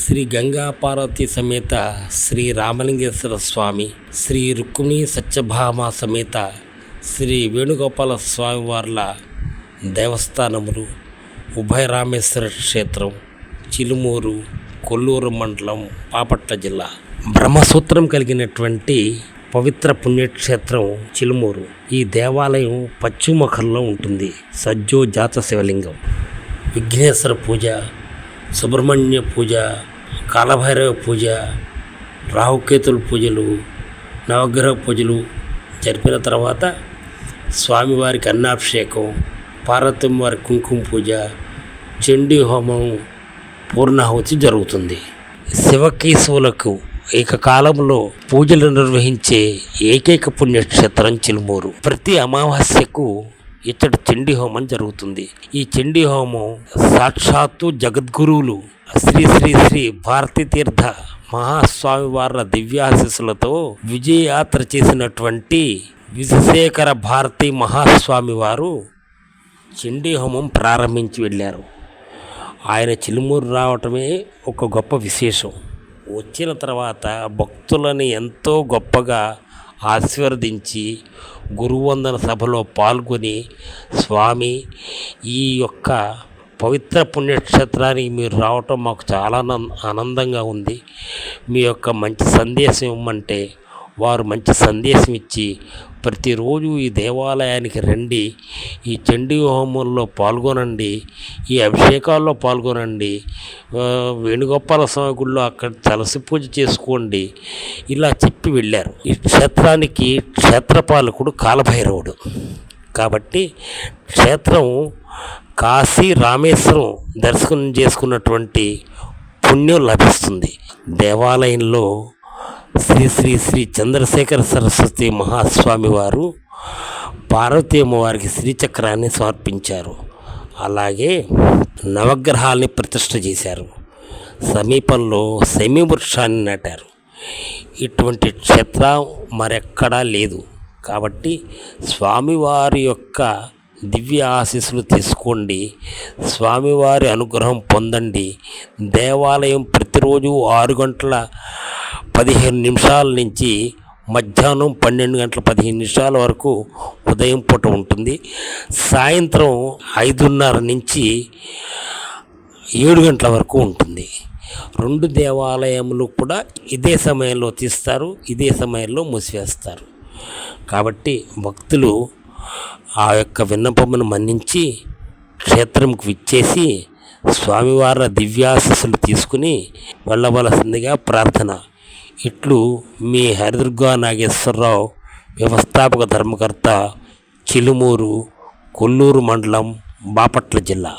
శ్రీ గంగా పార్వతి సమేత శ్రీ రామలింగేశ్వర స్వామి శ్రీ రుక్మిణి సత్యభామ సమేత శ్రీ వేణుగోపాల స్వామి వార్ల దేవస్థానములు ఉభయ రామేశ్వర క్షేత్రం చిలుమూరు కొల్లూరు మండలం పాపట్ల జిల్లా. బ్రహ్మసూత్రం కలిగినటువంటి పవిత్ర పుణ్యక్షేత్రం చిలుమూరు. ఈ దేవాలయం పశ్చిమముఖంలో ఉంటుంది. సజ్జో జాత శివలింగం. విఘ్నేశ్వర పూజ సుబ్రహ్మణ్య పూజ కాలభైరవ పూజ రాహుకేతుల పూజలు నవగ్రహ పూజలు జరిపిన తర్వాత స్వామివారికి అన్నాభిషేకం పార్వతమ్మ వారి కుంకుమ పూజ చండీ హోమం పూర్ణాహుతి జరుగుతుంది. శివకేశవులకు ఏకకాలంలో పూజలు నిర్వహించే ఏకైక పుణ్యక్షేత్రం చిలుమూరు. ప్రతి అమావాస్యకు ఇచ్చటి చండీ హోమం జరుగుతుంది. ఈ చండీ హోమం సాక్షాత్తు జగద్గురువులు శ్రీ శ్రీ శ్రీ భారతీ తీర్థ మహాస్వామి వారి దివ్యాశీస్సులతో విజయయాత్ర చేసినటువంటి విజశేఖర భారతి మహాస్వామి వారు చండీ హోమం ప్రారంభించి వెళ్ళారు. ఆయన చిలుమూరు రావటమే ఒక గొప్ప విశేషం. వచ్చిన తర్వాత భక్తులని ఎంతో గొప్పగా ఆశీర్వదించి గురువందన సభలో పాల్గొని స్వామి ఈ యొక్క పవిత్ర పుణ్యక్షేత్రానికి మీరు రావటం మాకు చాలా ఆనందంగా ఉంది. మీ యొక్క మంచి సందేశం ఇవ్వమంటే వారు మంచి సందేశం ఇచ్చి ప్రతిరోజు ఈ దేవాలయానికి రండి ఈ చండీ హోమంలో పాల్గొనండి ఈ అభిషేకాల్లో పాల్గొనండి వేణుగోపాల స్వామి గుళ్ళో అక్కడ తలసి పూజ చేసుకోండి. ఇలా చెప్పి వెళ్ళారు. ఈ క్షేత్రానికి క్షేత్రపాలకుడు కాలభైరవుడు. కాబట్టి క్షేత్రం కాశీ రామేశ్వరం దర్శనం చేసుకున్నటువంటి పుణ్యం లభిస్తుంది. దేవాలయంలో శ్రీ శ్రీ శ్రీ చంద్రశేఖర సరస్వతి మహాస్వామి వారు పార్వతీ అమ్మవారికి శ్రీచక్రాన్ని సమర్పించారు. అలాగే నవగ్రహాల్ని ప్రతిష్ఠ చేశారు. సమీపంలో సెమి వృక్షాన్ని నాటారు. ఇటువంటి క్షేత్రం మరెక్కడా లేదు. కాబట్టి స్వామివారి యొక్క దివ్య ఆశీస్సులు తీసుకోండి. స్వామివారి అనుగ్రహం పొందండి. దేవాలయం ప్రతిరోజు ఆరు గంటల పదిహేను నిమిషాల నుంచి మధ్యాహ్నం పన్నెండు గంటల పదిహేను నిమిషాల వరకు ఉదయం పూట ఉంటుంది. సాయంత్రం ఐదున్నర నుంచి ఏడు గంటల వరకు ఉంటుంది. రెండు దేవాలయములు కూడా ఇదే సమయంలో తీస్తారు ఇదే సమయంలో మూసివేస్తారు. కాబట్టి భక్తులు ఆ యొక్క విన్నపమును మన్నించి క్షేత్రంకు విచ్చేసి స్వామివారి దివ్యాశస్సులు తీసుకుని వెళ్ళవలసిందిగా ప్రార్థన ఇట్లు మీ హరిదుర్గా నాగేశ్వరరావు వ్యవస్థాపక ధర్మకర్త చిలుమూరు కొల్లూరు మండలం బాపట్ల జిల్లా.